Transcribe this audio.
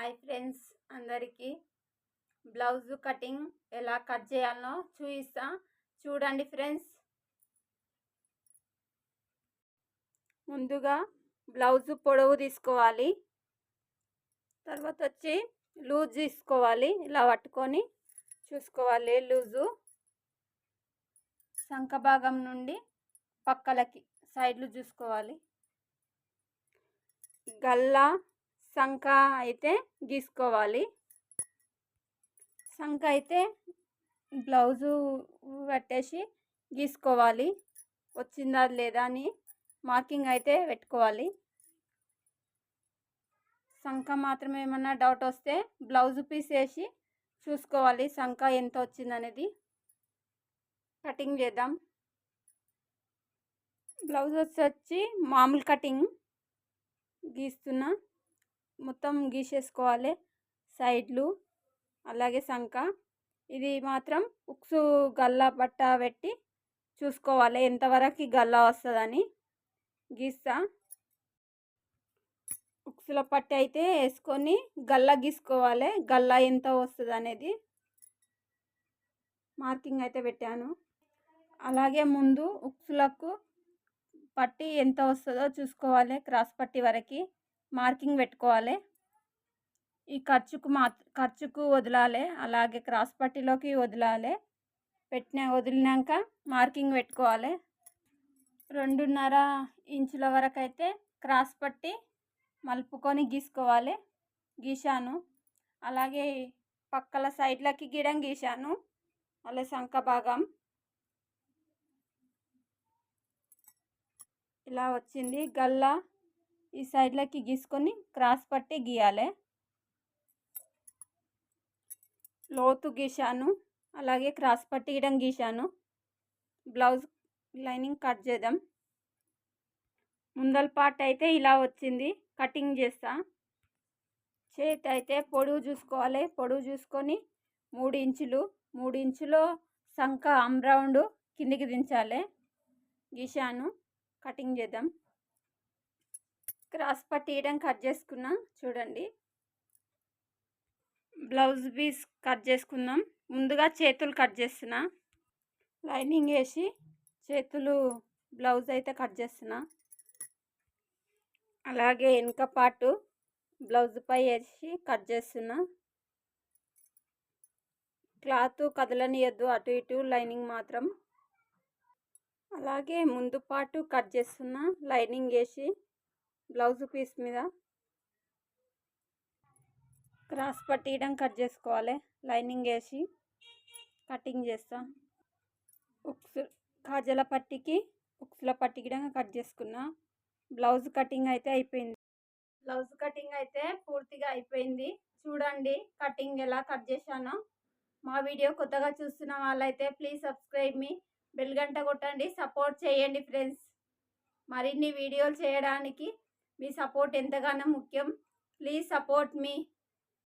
Hi friends అందరికీ. Blouse cutting ఎలా cut చేయాలో చూపిస్తా చూడండి ఫ్రెండ్స్. ముందుగా బ్లౌజ్ పొడవు తీసుకోవాలి. తర్వాత వచ్చి లూజ్ తీసుకోవాలి. ఇలా పట్టుకొని చూసుకోవాలి లూజు. శంఖ భాగం నుండి పక్కలకి సైడ్లు చూసుకోవాలి. గల్లా సంఖ అయితే గీసుకోవాలి. సంఖ అయితే బ్లౌజు పెట్టేసి గీసుకోవాలి. వచ్చిందా లేదా అని మార్కింగ్ అయితే పెట్టుకోవాలి. సంఖ మాత్రం ఏమన్నా డౌట్ వస్తే బ్లౌజ్ పీస్ వేసి చూసుకోవాలి సంఖ ఎంత వచ్చిందనేది. కటింగ్ చేద్దాం. బ్లౌజ్ వచ్చి మామూలు కటింగ్ గీస్తున్నా. మొత్తం గీసేసుకోవాలి. సైడ్లు అలాగే సంక. ఇది మాత్రం ఉక్సు గల్ల బట్ట పెట్టి చూసుకోవాలి. ఎంతవరకు గల్ల వస్తుందని గీస్తా. ఉక్సుల పట్టి అయితే వేసుకొని గల్ల గీసుకోవాలి. గల్ల ఎంత వస్తుంది అనేది మార్కింగ్ అయితే పెట్టాను. అలాగే ముందు ఉక్సులకు పట్టి ఎంత వస్తుందో చూసుకోవాలి. క్రాస్ పట్టి వరకు. మార్కింగ్ పెట్టుకోవాలి. ఈ ఖర్చుకు మా ఖర్చుకు వదలాలి. అలాగే క్రాస్ పట్టిలోకి వదలాలి. పెట్టిన వదిలినాక మార్కింగ్ పెట్టుకోవాలి. రెండున్నర ఇంచుల వరకు అయితే క్రాస్ పట్టి మలుపుకొని గీసుకోవాలి. గీశాను. అలాగే పక్కల సైడ్లకి గిడం గీశాను. అలాగే శంఖ భాగం. ఇలా వచ్చింది. గల్లా ఈ సైడ్లకి గీసుకొని క్రాస్ పట్టి గీయాలి. లోతు గీశాను. అలాగే క్రాస్ పట్టి గీయడం గీశాను. బ్లౌజ్ లైనింగ్ కట్ చేద్దాం. ముందల పార్ట్ అయితే ఇలా వచ్చింది. కటింగ్ చేస్తా. చేతి అయితే పొడుగు చూసుకోవాలి. పొడుగు చూసుకొని మూడు ఇంచులు మూడు ఇంచులో సంఖ అమ్రౌండ్ కిందికి దించాలి. గీశాను. కటింగ్ చేద్దాం. క్రాస్ పట్టియడం కట్ చేసుకున్నా చూడండి. బ్లౌజ్ పీస్ కట్ చేసుకుందాం. ముందుగా చేతులు కట్ చేస్తున్న. లైనింగ్ వేసి చేతులు బ్లౌజ్ అయితే కట్ చేస్తున్న. అలాగే వెనుక పాటు బ్లౌజ్ పై వేసి కట్ చేస్తున్నా. క్లాత్ కదలనియద్దు అటు ఇటు లైనింగ్ మాత్రం. అలాగే ముందు పాటు కట్ చేస్తున్నా లైనింగ్ వేసి బ్లౌజ్ పీస్ మీద. క్రాస్ పట్టియడం కట్ చేసుకోవాలి. లైనింగ్ వేసి కటింగ్ చేస్తా. ఉక్స్ కాజల పట్టికి ఉక్స్ల పట్టికి కట్ చేసుకున్నా. బ్లౌజ్ కటింగ్ అయితే అయిపోయింది. బ్లౌజ్ కటింగ్ అయితే పూర్తిగా అయిపోయింది. చూడండి కటింగ్ ఎలా కట్ చేశానో. మా వీడియో కొత్తగా చూస్తున్న వాళ్ళైతే ప్లీజ్ సబ్స్క్రైబ్ మీ బెల్ గంట కొట్టండి సపోర్ట్ చేయండి ఫ్రెండ్స్. మరిన్ని వీడియోలు చేయడానికి మీ సపోర్ట్ ఎంతగానో ముఖ్యం. Please support me.